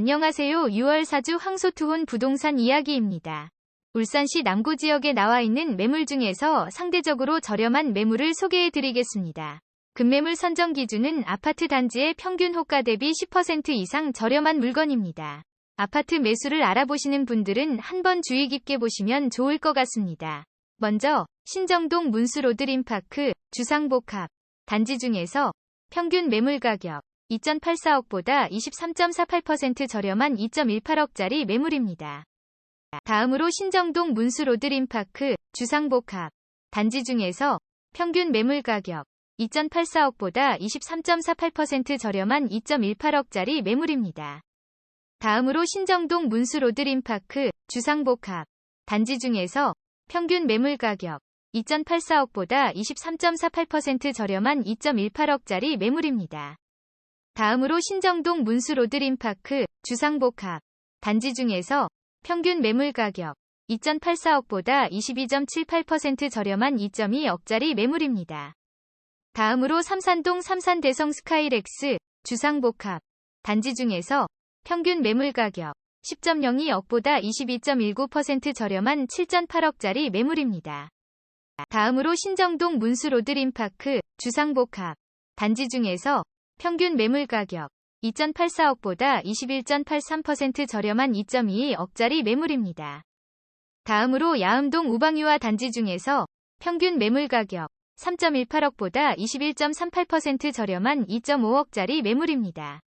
안녕하세요. 6월 사주 황소투혼 부동산 이야기입니다. 울산시 남구 지역에 나와 있는 매물 중에서 상대적으로 저렴한 매물을 소개해 드리겠습니다. 급매물 선정 기준은 아파트 단지의 평균 호가 대비 10% 이상 저렴한 물건입니다. 아파트 매수를 알아보시는 분들은 한번 주의 깊게 보시면 좋을 것 같습니다. 먼저 신정동 문수로드림파크 주상복합 단지 중에서 평균 매물 가격 2.84억보다 23.48% 저렴한 2.18억짜리 매물입니다. 다음으로 신정동 문수로드림파크 주상복합 단지 중에서 평균 매물 가격 2.84억보다 23.48% 저렴한 2.18억짜리 매물입니다. 다음으로 신정동 문수로드림파크 주상복합 단지 중에서 평균 매물 가격 2.84억보다 23.48% 저렴한 2.18억짜리 매물입니다. 다음으로 신정동 문수 로드림파크 주상복합 단지 중에서 평균 매물 가격 2.84억보다 22.78% 저렴한 2.2억짜리 매물입니다. 다음으로 삼산동 삼산대성 스카이렉스 주상복합 단지 중에서 평균 매물 가격 10.02억보다 22.19% 저렴한 7.8억짜리 매물입니다. 다음으로 신정동 문수 로드림파크 주상복합 단지 중에서 평균 매물 가격 2.84억보다 21.83% 저렴한 2.22억짜리 매물입니다. 다음으로 야음동 우방유화 단지 중에서 평균 매물 가격 3.18억보다 21.38% 저렴한 2.5억짜리 매물입니다.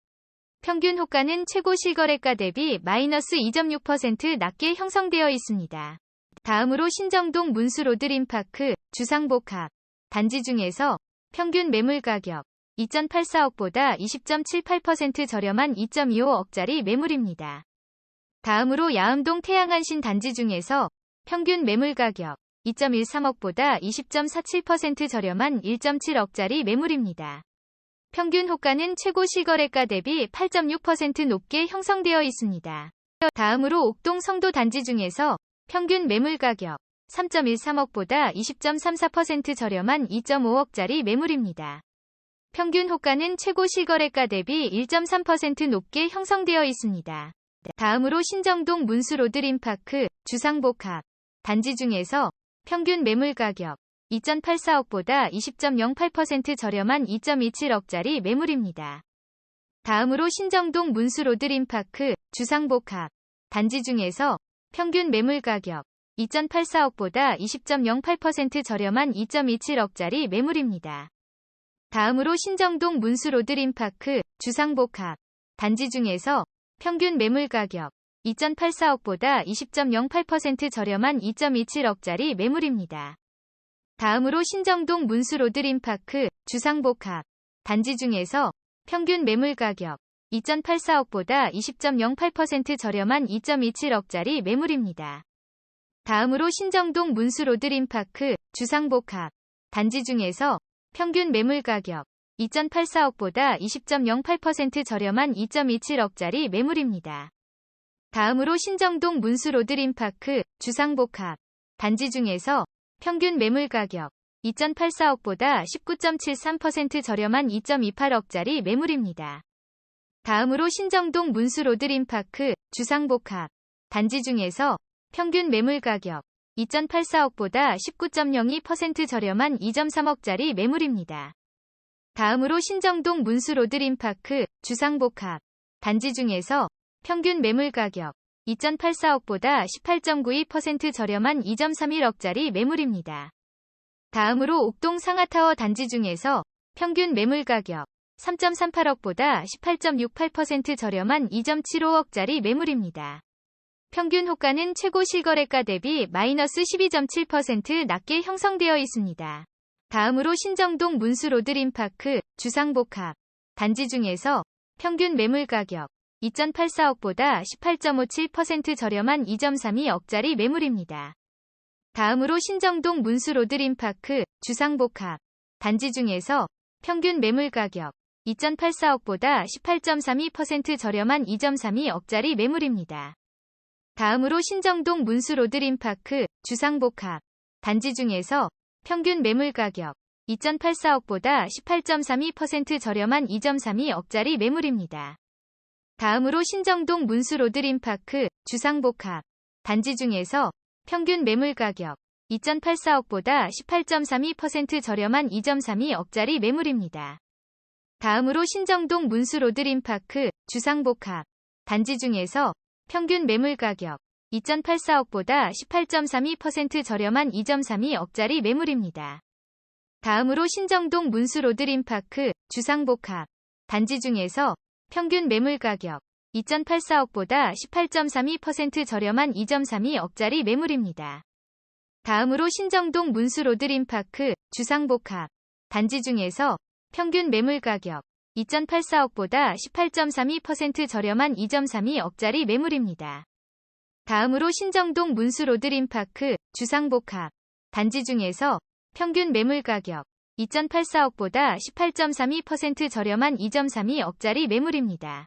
평균 호가는 최고 실거래가 대비 마이너스 2.6% 낮게 형성되어 있습니다. 다음으로 신정동 문수로드림파크 주상복합 단지 중에서 평균 매물 가격 2.84억보다 20.78% 저렴한 2.25억짜리 매물입니다. 다음으로 야음동 태양한신 단지 중에서 평균 매물 가격 2.13억보다 20.47% 저렴한 1.7억짜리 매물입니다. 평균 호가는 최고 실거래가 대비 8.6% 높게 형성되어 있습니다. 다음으로 옥동 성도 단지 중에서 평균 매물 가격 3.13억보다 20.34% 저렴한 2.5억짜리 매물입니다. 평균 호가는 최고 실거래가 대비 1.3% 높게 형성되어 있습니다. 다음으로 신정동 문수로드림파크 주상복합 단지 중에서 평균 매물 가격 2.84억보다 20.08% 저렴한 2.27억짜리 매물입니다. 다음으로 신정동 문수로드림파크 주상복합 단지 중에서 평균 매물 가격 2.84억보다 20.08% 저렴한 2.27억짜리 매물입니다. 다음으로 신정동 문수로드림파크 주상복합 단지 중에서 평균 매물 가격 2.84억보다 20.08% 저렴한 2.27억짜리 매물입니다. 다음으로 신정동 문수로드림파크 주상복합 단지 중에서 평균 매물 가격 2.84억보다 20.08% 저렴한 2.27억짜리 매물입니다. 다음으로 신정동 문수로드림파크 주상복합 단지 중에서 평균 매물 가격 2.84억보다 20.08% 저렴한 2.27억짜리 매물입니다. 다음으로 신정동 문수로드림파크 주상복합 단지 중에서 평균 매물 가격 2.84억보다 19.73% 저렴한 2.28억짜리 매물입니다. 다음으로 신정동 문수로드림파크 주상복합 단지 중에서 평균 매물 가격 2.84억보다 19.02% 저렴한 2.3억짜리 매물입니다. 다음으로 신정동 문수로드림파크 주상복합 단지 중에서 평균 매물 가격 2.84억보다 18.92% 저렴한 2.31억짜리 매물입니다. 다음으로 옥동 상하타워 단지 중에서 평균 매물 가격 3.38억보다 18.68% 저렴한 2.75억짜리 매물입니다. 평균 호가는 최고 실거래가 대비 마이너스 12.7% 낮게 형성되어 있습니다. 다음으로 신정동 문수로드림파크 주상복합 단지 중에서 평균 매물 가격 2.84억보다 18.57% 저렴한 2.32억짜리 매물입니다. 다음으로 신정동 문수로드림파크 주상복합 단지 중에서 평균 매물 가격 2.84억보다 18.32% 저렴한 2.32억짜리 매물입니다. 다음으로 신정동 문수로드림파크 주상복합 단지 중에서 평균 매물 가격 2.84억보다 18.32% 저렴한 2.32억짜리 매물입니다. 다음으로 신정동 문수로드림파크 주상복합 단지 중에서 평균 매물 가격 2.84억보다 18.32% 저렴한 2.32억짜리 매물입니다. 다음으로 신정동 문수로드림파크 주상복합 단지 중에서 평균 매물 가격 2.84억보다 18.32% 저렴한 2.32억짜리 매물입니다. 다음으로 신정동 문수 로드림파크 주상복합 단지 중에서 평균 매물 가격 2.84억보다 18.32% 저렴한 2.32억짜리 매물입니다. 다음으로 신정동 문수 로드림파크 주상복합 단지 중에서 평균 매물 가격 2.84억보다 18.32% 저렴한 2.32억짜리 매물입니다. 다음으로 신정동 문수 로드림파크 주상복합 단지 중에서 평균 매물 가격 2.84억보다 18.32% 저렴한 2.32억짜리 매물입니다.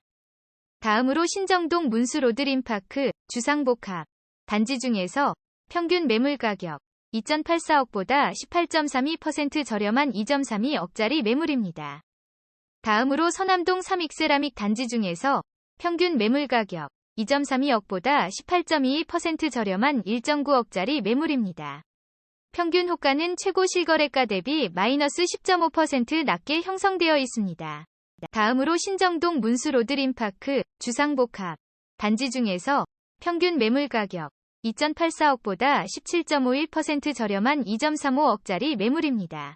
다음으로 신정동 문수 로드림파크 주상복합 단지 중에서 평균 매물 가격 2.84억보다 18.32% 저렴한 2.32억짜리 매물입니다. 다음으로 서남동 삼익세라믹 단지 중에서 평균 매물 가격 2.32억보다 18.22% 저렴한 1.9억짜리 매물입니다. 평균 호가는 최고 실거래가 대비 마이너스 10.5% 낮게 형성되어 있습니다. 다음으로 신정동 문수로드림파크 주상복합 단지 중에서 평균 매물 가격 2.84억보다 17.51% 저렴한 2.35억짜리 매물입니다.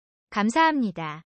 감사합니다.